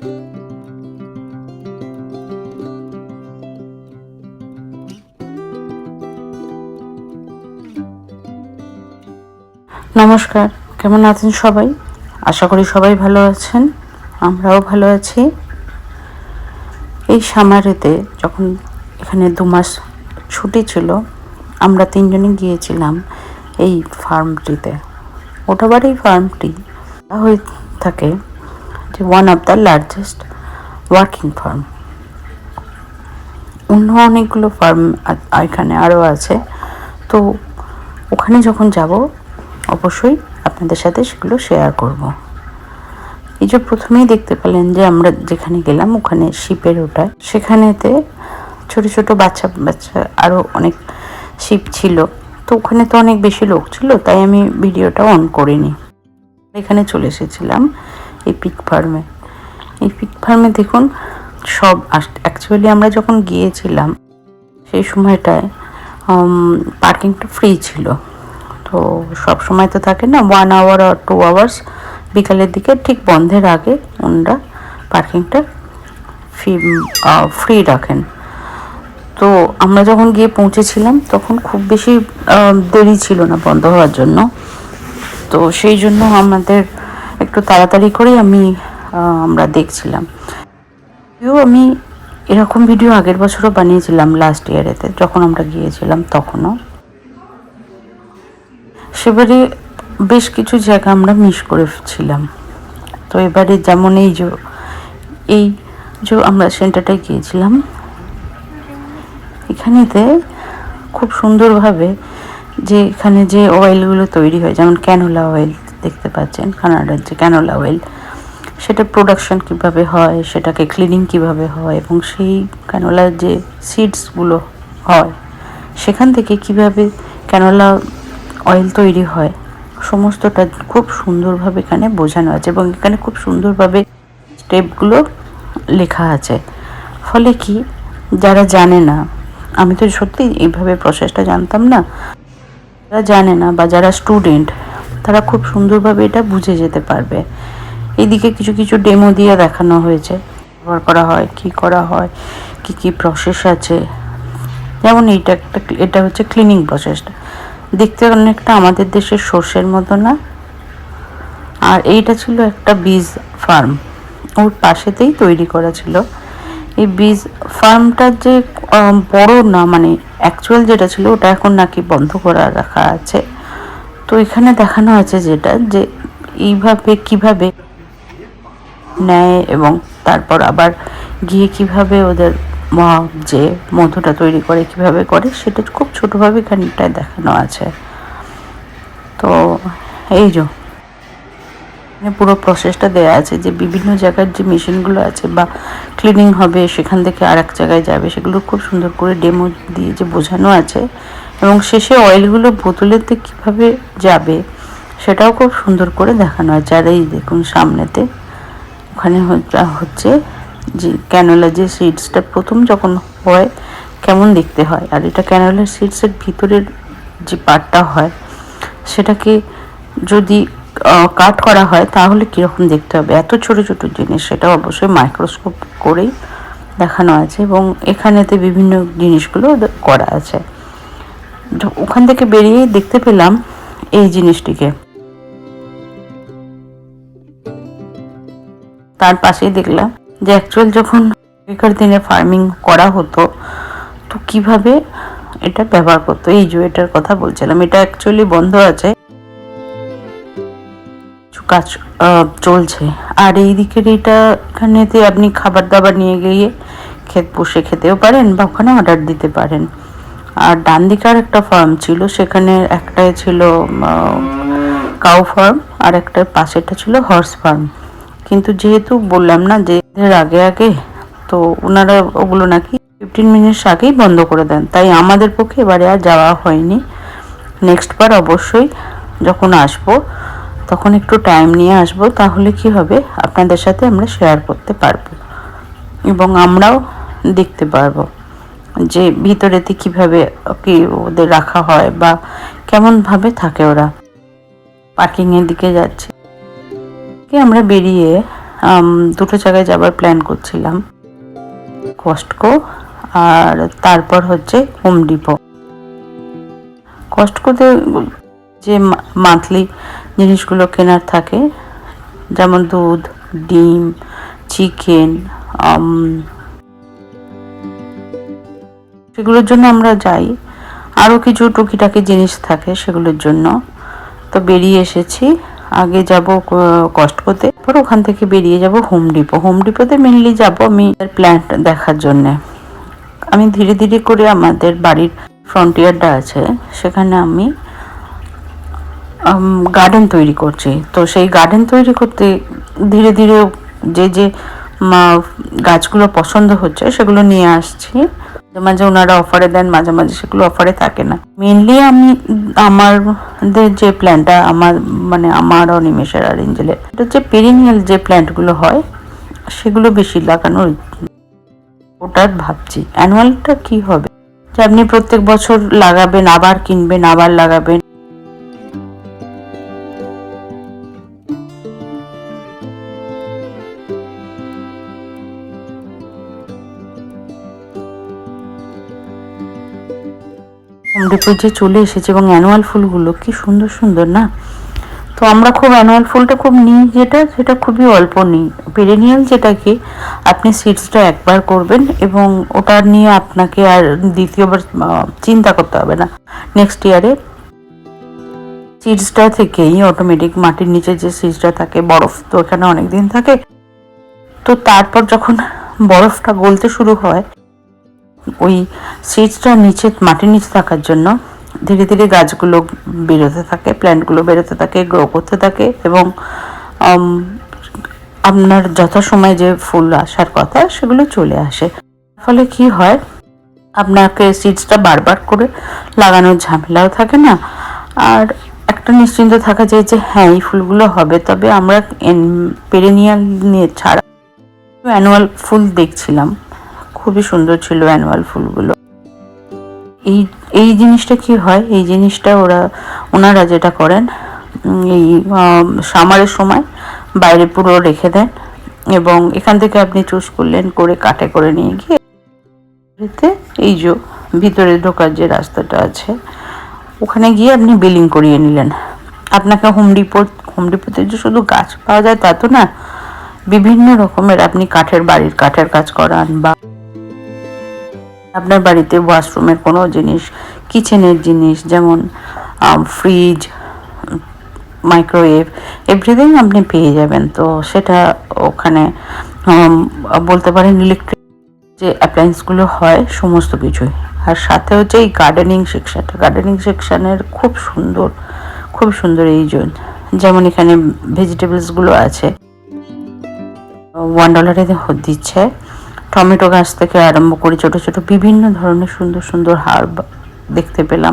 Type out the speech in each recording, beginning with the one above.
নমস্কার, কেমন আছেন সবাই? আশা করি সবাই ভালো আছেন, আমরাও ভালো আছি। এই সামারেতে যখন এখানে দু মাস ছুটি ছিল, আমরা তিনজনে গিয়েছিলাম এই ফার্মটিতে ওটাবার এই ফার্মটি হয়ে থাকে one of the largest working farm অন্য অনেকগুলো ফার্ম এখানে আরও আছে। তো ওখানে যখন যাব, অবশ্যই আপনাদের সাথে সেগুলো শেয়ার করব। এই যে প্রথমেই দেখতে পেলেন যে আমরা যেখানে গেলাম, ওখানে শিপের ওটায় সেখানেতে ছোট ছোট বাচ্চা বাচ্চা আরও অনেক শিপ ছিল। তো ওখানে তো অনেক বেশি লোক ছিল, তাই আমি ভিডিওটা অন করিনি। এখানে চলে এসেছিলাম। এই পিক ফার্মে এই পিক ফার্মে দেখুন, সব অ্যাকচুয়ালি আমরা যখন গিয়েছিলাম, সেই সময়টায় পার্কিংটা ফ্রি ছিল। তো সব সময় তো থাকে না ওয়ান আওয়ার আর টু আওয়ার্স বিকালের দিকে ঠিক বন্ধের আগে ওনারা পার্কিংটা ফি ফ্রি রাখেন। তো আমরা যখন গিয়ে পৌঁছেছিলাম, তখন খুব বেশি দেরি ছিল না বন্ধ হওয়ার জন্য। তো সেই জন্য আমাদের একটু তাড়াতাড়ি করেই আমি আমরা দেখছিলাম। আমি এরকম ভিডিও আগের বছরও বানিয়েছিলাম লাস্ট ইয়ারেতে যখন আমরা গিয়েছিলাম তখনও। সেবারে বেশ কিছু জায়গা আমরা মিস করেছিলাম। তো এবারে যেমন এই যে এই যে আমরা সেন্টারটায় গিয়েছিলাম, এখানেতে খুব সুন্দরভাবে যে এখানে যে অয়েলগুলো তৈরি হয়, যেমন ক্যানোলা অয়েল দেখতে পাচ্ছেন, কানাডার যে ক্যানোলা অয়েল সেটা প্রোডাকশন কীভাবে হয়, সেটাকে ক্লিনিং কীভাবে হয় এবং সেই ক্যানোলার যে সিডসগুলো হয়, সেখান থেকে কীভাবে ক্যানোলা অয়েল তৈরি হয়, সমস্তটা খুব সুন্দরভাবে এখানে বোঝানো আছে এবং এখানে খুব সুন্দরভাবে স্টেপগুলো লেখা আছে। ফলে কি, যারা জানে না, আমি তো সত্যি এইভাবে প্রসেসটা জানতাম না, যারা জানে না বা যারা স্টুডেন্ট তারা খুব সুন্দরভাবে এটা বুঝে যেতে পারবে। এইদিকে কিছু কিছু ডেমো দিয়ে দেখানো হয়েছে। ব্যবহার করা হয়, কি করা হয়, কি কি প্রসেস আছে। যেমন এইটা একটা, এটা হচ্ছে ক্লিনিং প্রসেসটা দেখতে অনেকটা আমাদের দেশের সর্ষের মতো না? আর এইটা ছিল একটা বীজ ফার্ম ওর পাশেতেই তৈরি করা ছিল। এই বীজ ফার্মটার যে বড় না মানে অ্যাকচুয়াল যেটা ছিল, ওটা এখন নাকি বন্ধ করা, রাখা আছে। তো এখানে দেখানো আছে যেটা, যে এইভাবে কীভাবে নেয় এবং তারপর আবার গিয়ে কীভাবে ওদের ম- যে মধুটা তৈরি করে, কীভাবে করে, সেটা খুব ছোটোভাবে এখানটায় দেখানো আছে। তো এই যে পুরো প্রসেসটা দেওয়া আছে যে বিভিন্ন জায়গার যে মেশিনগুলো আছে বা ক্লিনিং হবে, সেখান থেকে আর এক জায়গায় যাবে, সেগুলো খুব সুন্দর করে ডেমো দিয়ে যে বোঝানো আছে এবং শেষে অয়েলগুলো বোতলেতে কীভাবে যাবে সেটাও খুব সুন্দর করে দেখানো আছে। আর এই দেখুন সামনেতে, ওখানে হচ্ছে- যে ক্যানোলা যে সিডসটা প্রথম যখন হয়, কেমন দেখতে হয়? আর এটা ক্যানোলা সিডসের ভিতরের যে পার্টটা হয়, সেটাকে যদি কাট করা হয়, তাহলে কীরকম দেখতে হবে? এত ছোট ছোট জিনিস, সেটা অবশ্যই মাইক্রোস্কোপ করেই দেখানো আছে এবং এখানেতে বিভিন্ন জিনিসগুলো করা আছে। ওখান থেকে বেরিয়ে দেখতে পেলাম এই জিনিসটিকে। তার পাশেই দেখলাম যে অ্যাকচুয়াল যখন আগেকার দিনে ফার্মিং করা হতো, তো কীভাবে এটা ব্যবহার করতো? এই যে এটার কথা বলছিলাম, এটা অ্যাকচুয়ালি বন্ধ আছে। কাজ চলছে। আর এই দিকের এটা এখানেতে আপনি খাবার দাবার নিয়ে গিয়ে খেত বসে খেতেও পারেন বা ওখানে অর্ডার দিতে পারেন। আর ডান দিকে আর একটা ফার্ম ছিল, সেখানে একটাই ছিল কাউ ফার্ম আর একটা পাশেটা ছিল হর্স ফার্ম কিন্তু যেহেতু বললাম না যে আগে আগে, তো ওনারা ওগুলো নাকি ফিফটিন মিনিটস আগেই বন্ধ করে দেন। তাই আমাদের পক্ষে এবারে আর যাওয়া হয়নি। নেক্সট বার অবশ্যই যখন আসব, তখন একটু টাইম নিয়ে আসব, তাহলে কি হবে? আপনাদের সাথে আমরা শেয়ার করতে পারব এবং আমরাও দেখতে পারব। যে ভিতরেতে কীভাবে কি ওদের রাখা হয় বা কেমনভাবে থাকে ওরা। পার্কিংয়ের দিকে যাচ্ছে। থেকে আমরা বেরিয়ে দুটো জায়গায় যাবার প্ল্যান করছিলাম। কস্টকো আর তারপর হচ্ছে হোম ডিপো কস্টকোতে যে মান্থলি জিনিসগুলো কেনার থাকে, যেমন দুধ, ডিম চিকেন সেগুলোর জন্য আমরা যাই। আরও কিছু টুকিটাকি জিনিস থাকে সেগুলোর জন্য। তো বেরিয়ে এসেছি। আগে যাব কস্টকোতে। পর ওখান থেকে বেরিয়ে যাব হোম ডিপো। হোম ডিপোতে মেনলি যাব আমি প্ল্যান্ট দেখার জন্যে। আমি ধীরে ধীরে করে আমাদের বাড়ির ফ্রন্টিয়ারটা আছে। সেখানে আমি গার্ডেন তৈরি করছি। তো সেই গার্ডেন তৈরি করতে ধীরে ধীরে যে যে গাছগুলো পছন্দ হচ্ছে সেগুলো নিয়ে আসছি। মাঝে মাঝে ওনারা অফারে দেন, মাঝে মাঝে সেগুলো অফারে থাকে না। মেনলি আমি আমাদের যে প্ল্যানটা আমার মানে আমার অনিমেষের আর এঞ্জেলের এটা হচ্ছে পেরিনিয়াল যে প্ল্যান্টগুলো হয়, সেগুলো বেশি লাগানোর ওটা ভাবছি। অ্যানুয়ালটা কি হবে? যে আপনি প্রত্যেক বছর লাগাবেন, আবার কিনবেন, আবার লাগাবেন। ডিপো যে চলে এসেছে এবং অ্যানুয়াল ফুলগুলো, কি সুন্দর সুন্দর না? তো আমরা খুব অ্যানুয়াল ফুলটা খুব নিই, যেটা, সেটা খুবই অল্প নিই। পেরেনিয়াল যেটাকে আপনি সিডসটা একবার করবেন এবং ওটা নিয়ে আপনাকে আর দ্বিতীয়বার চিন্তা করতে হবে না। নেক্সট ইয়ারে সিডসটা থেকেই অটোমেটিক মাটির নিচে যে সিডসটা থাকে, বরফ তো এখানে অনেক দিন থাকে। তো তারপর যখন বরফটা গলতে শুরু হয় ওই সিডসটা নিচে, মাটির নিচে থাকার জন্য ধীরে ধীরে গাছগুলো বেরোতে থাকে প্ল্যান্টগুলো বেরোতে থাকে গ্রো করতে থাকে এবং আপনার যথাসময়ে যে ফুল আসার কথা সেগুলো চলে আসে। ফলে কি হয়, আপনাকে সিডসটা বারবার করে লাগানোর ঝামেলাও থাকে না। আর একটা নিশ্চিন্ত থাকা যায় যে হ্যাঁ এই ফুলগুলো হবে। তবে আমরা পেরেনিয়াল নিয়ে ছাড়া অ্যানুয়াল ফুল দেখছিলাম। খুবই সুন্দর ছিল অ্যানুয়াল ফুলগুলো। এই এই জিনিসটা কি হয়? এই জিনিসটা ওরা, ওনারা যেটা করেন এই সামারের সময় বাইরে পুরো রেখে দেন এবং এখান থেকে আপনি চুজ করলেন করে কাটে করে নিয়ে গিয়ে এই যে ভিতরে ঢোকার যে রাস্তাটা আছে, ওখানে গিয়ে আপনি বিলিং করিয়ে নিলেন। আপনাকে হোম ডিপো হোম ডিপোতে যে শুধু গাছ পাওয়া যায় তা তো না, বিভিন্ন রকমের আপনি কাঠের বাড়ির কাঠের কাজ করান বা আপনার বাড়িতে ওয়াশরুমের কোনো জিনিস কিচেনের জিনিস, যেমন ফ্রিজ মাইক্রোওয়েভ এভরিথিং আপনি পেয়ে যাবেন। তো সেটা ওখানে বলতে পারেন ইলেকট্রিক যে অ্যাপ্লায়েন্সগুলো হয়, সমস্ত কিছুই। আর সাথে হচ্ছে এই গার্ডেনিং সেকশনটা গার্ডেনিং সেকশনের খুব সুন্দর খুব সুন্দর এই জন্য যেমন এখানে ভেজিটেবলসগুলো আছে। ওয়ান ডলারে দিচ্ছে। টমেটো গাছ থেকে আরম্ভ করে ছোট ছোট বিভিন্ন ধরনের সুন্দর সুন্দর হার্ব দেখতে পেলাম।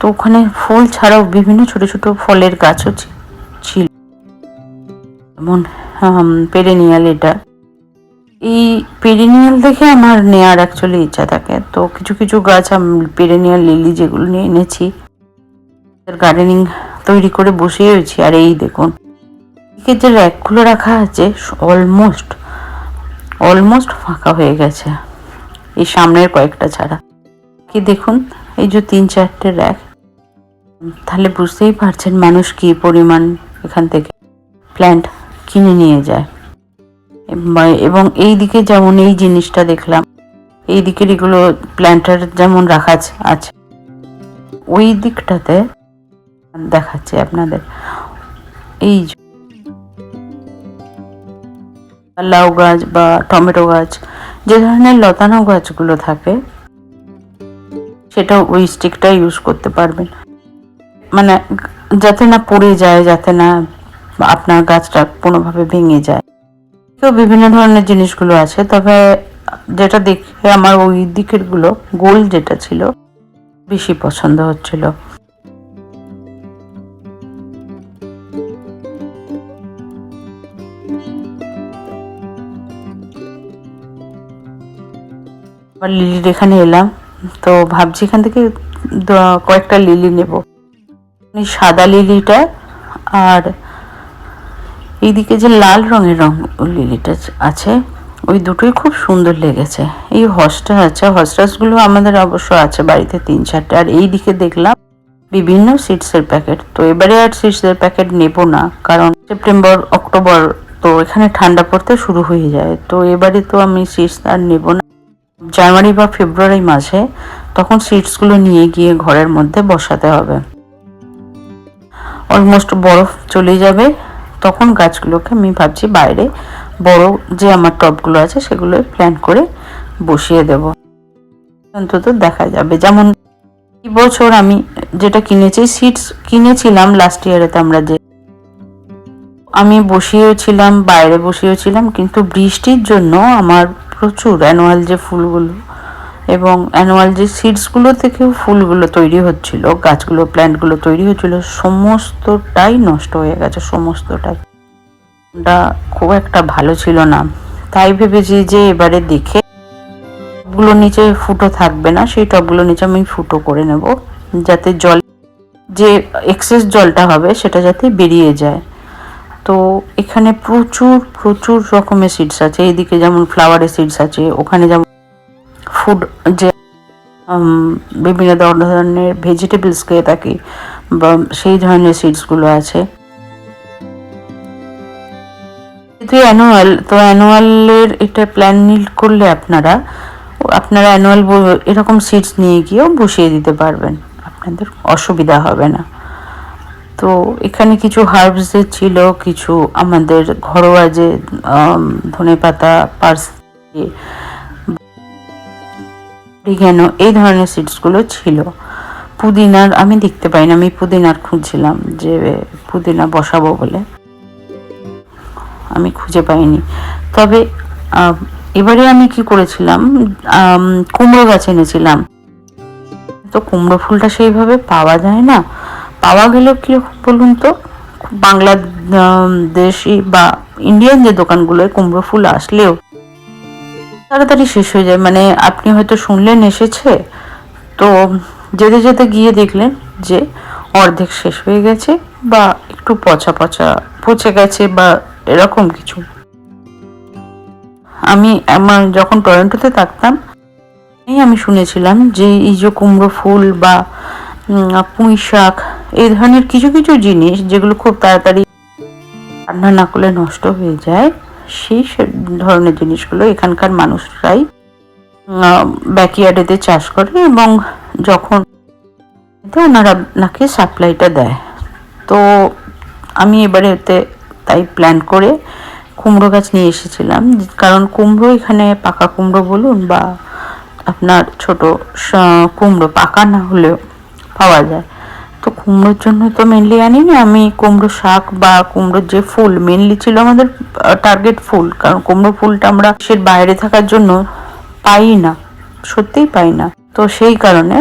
তো ওখানে ফুল ছাড়াও বিভিন্ন ছোট ছোট ফলের গাছও ছিল। যেমন পেরেনিয়াল এটা। পেরেনিয়াল দেখে আমার নেওয়ার অ্যাকচুয়ালি ইচ্ছা থাকে। তো কিছু কিছু গাছ আমি পেরেনিয়াল লিলি যেগুলো নিয়ে এনেছি গার্ডেনিং তৈরি করে বসে রয়েছি আর এই দেখুন, এদিকে যে র্যাকগুলো রাখা আছে অলমোস্ট অলমোস্ট ফাঁকা হয়ে গেছে। এই সামনের কয়েকটা ছাড়া। কি দেখুন, এই যে তিন চারটে র্যাক। তাহলে বুঝতেই পারছেন মানুষ কি পরিমাণ এখান থেকে প্ল্যান্ট কিনে নিয়ে যায়। এব- এই দিকে যেমন এই জিনিসটা দেখলাম এই দিকের এগুলো প্ল্যান্টার যেমন রাখা আছে ওই দিকটাতে দেখাচ্ছে আপনাদের। এই লাউ গাছ বা টমেটো গাছ, যে ধরনের লতানো গাছগুলো থাকে সেটা ওই স্টিকটা ইউজ করতে পারবেন। মানে যাতে না পড়ে যায়, যাতে না আপনার গাছটা কোনোভাবে ভেঙে যায়। কেউ বিভিন্ন ধরনের জিনিসগুলো আছে, তবে যেটা দেখে আমার ওই দিকেরগুলো গোল যেটা ছিল, বেশি পছন্দ হচ্ছিল। আবার লিলির এখানে এলাম, তো ভাবছি এখান থেকে কয়েকটা লিলি নেব। সাদা লিলিটা আর এইদিকে যে লাল রঙের রং লিলিটা আছে, ওই দুটোই খুব সুন্দর লেগেছে। এই হসটা আছে, হসটাসগুলো আমাদের অবশ্য আছে বাড়িতে তিন চারটে। আর এই দিকে দেখলাম বিভিন্ন সিডসের প্যাকেট তো এবারে আর সিডসের প্যাকেট নেব না, কারণ সেপ্টেম্বর, অক্টোবর তো এখানে ঠান্ডা পড়তে শুরু হয়ে যায়। তো এবারে তো আমি সিডস আর নেব না। জানুয়ারি বা ফেব্রুয়ারি মাসে তখন সিডসগুলো নিয়ে গিয়ে ঘরের মধ্যে বসাতে হবে। অলমোস্ট বরফ চলে যাবে। তখন গাছগুলোকে আমি ভাবছি বাইরে বড় যে আমার টবগুলো আছে সেগুলো প্ল্যান করে বসিয়ে দেব। অন্তত দেখা যাবে। যেমন এই বছর আমি যেটা কিনেছি সিডস কিনেছিলাম লাস্ট ইয়ারেতে আমরা যে আমি বসিয়েছিলাম, বাইরে বসিয়েছিলাম, কিন্তু বৃষ্টির জন্য আমার প্রচুর অ্যানুয়াল যে ফুলগুলো এবং অ্যানুয়াল যে সিডসগুলো থেকেও ফুলগুলো তৈরি হচ্ছিল, গাছগুলো প্ল্যান্টগুলো তৈরি হচ্ছিল, সমস্তটাই নষ্ট হয়ে গেছে, সমস্তটাই। ওটা খুব একটা ভালো ছিল না। তাই ভেবেছি যে এবারে দেখে টবগুলো নিচে ফুটো থাকবে না, সেই টবগুলো নিচে আমি ফুটো করে নেব, যাতে জল, যে এক্সেস জলটা হবে সেটা যাতে বেরিয়ে যায়। তো এখানে প্রচুর প্রচুর রকমের সিডস আছে, এইদিকে যেমন ফ্লাওয়ারের সিডস আছে, ওখানে যেমন ফুড যে বিভিন্ন ধরনের ভেজিটেবলস খেয়ে থাকি বা সেই ধরনের সিডসগুলো আছে। যেহেতু অ্যানুয়াল তো অ্যানুয়ালের এটা প্ল্যান করলে আপনারা আপনারা অ্যানুয়াল এরকম সিডস নিয়ে গিয়েও বসিয়ে দিতে পারবেন। আপনাদের অসুবিধা হবে না। তো এখানে কিছু হার্বসের ছিল, কিছু আমাদের ঘরোয়া যে ধনে পাতা পার্স অরিগ্যানো এই ধরনের সিডসগুলো ছিল। পুদিনার, আমি দেখতে পাই না আমি পুদিনার খুঁজছিলাম যে পুদিনা বসাবো বলে। আমি খুঁজে পাইনি। তবে এবারে আমি কি করেছিলাম কুমড়ো গাছ এনেছিলাম। তো কুমড়ো ফুলটা সেইভাবে পাওয়া যায় না। পাওয়া গেলেও কি বলুন তো? বাংলাদেশি বা ইন্ডিয়ান যে দোকানগুলোয় কুমড়ো ফুল আসলেও তাড়াতাড়ি শেষ হয়ে যায়। মানে আপনি হয়তো শুনলেন, এসেছে। তো যেতে যেতে গিয়ে দেখলেন যে অর্ধেক শেষ হয়ে গেছে বা একটু পচা পচা পচে গেছে বা এরকম কিছু। আমি আমার যখন টরন্টোতে থাকতাম আমি শুনেছিলাম যে এই যে কুমড়ো ফুল বা পুঁই শাক, এই ধরনের কিছু কিছু জিনিস যেগুলো খুব তাড়াতাড়ি রান্না না করলে নষ্ট হয়ে যায়, সেই ধরনের জিনিসগুলো এখানকার মানুষরাই ব্যাকইয়ার্ডেতে চাষ করে এবং যখন ওনারা নাকি সাপ্লাইটা দেয়। তো আমি এবারে এতে তাই প্ল্যান করে কুমড়ো গাছ নিয়ে এসেছিলাম। কারণ কুমড়ো এখানে পাকা কুমড়ো বলুন বা আপনার ছোট কুমড়ো পাকা না হলেও পাওয়া যায়। তো কুমড়োর জন্য তো মেনলি আনিনি। আমি কুমড়ো শাক বা কুমড়োর যে ফুল মেনলি ছিল আমাদের টার্গেট ফুল। কারণ কুমড়ো ফুলটা আমরা সে বাইরে থাকার জন্য পাই না, সত্যিই পাই না। তো সেই কারণে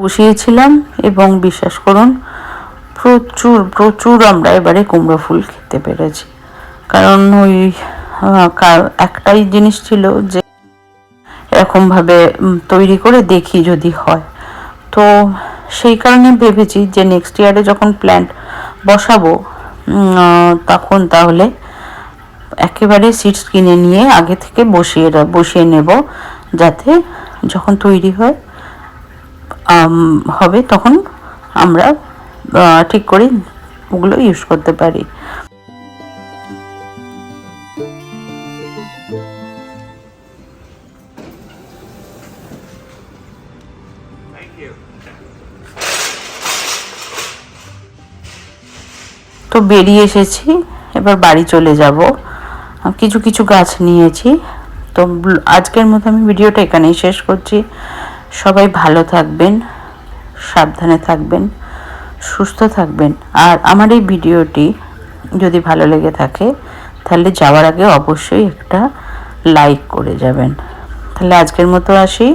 বসিয়েছিলাম এবং বিশ্বাস করুন, প্রচুর প্রচুর আমরা এবারে কুমড়ো ফুল খেতে পেরেছি। কারণ ওই একটাই জিনিস ছিল যে এরকমভাবে তৈরি করে দেখি যদি হয়। তো সেই কারণে ভেবেছি যে নেক্সট ইয়ারে যখন প্ল্যান্ট বসাবো তখন তাহলে একেবারে সিডস কিনে নিয়ে আগে থেকে বসিয়ে বসিয়ে নেব, যাতে যখন তৈরি হয় হবে তখন আমরা ঠিক করে ওগুলো ইউজ করতে পারি। বেরিয়ে এসেছি, এবার বাড়ি চলে যাব। কিছু কিছু গাছ নিয়েছি। তো আজকের মতো আমি ভিডিওটা এখানেই শেষ করছি। সবাই ভালো থাকবেন, সাবধানে থাকবেন, সুস্থ থাকবেন। আর আমার এই ভিডিওটি যদি ভালো লেগে থাকে, তাহলে যাওয়ার আগে অবশ্যই একটা লাইক করে যাবেন। তাহলে আজকের মতো আসি।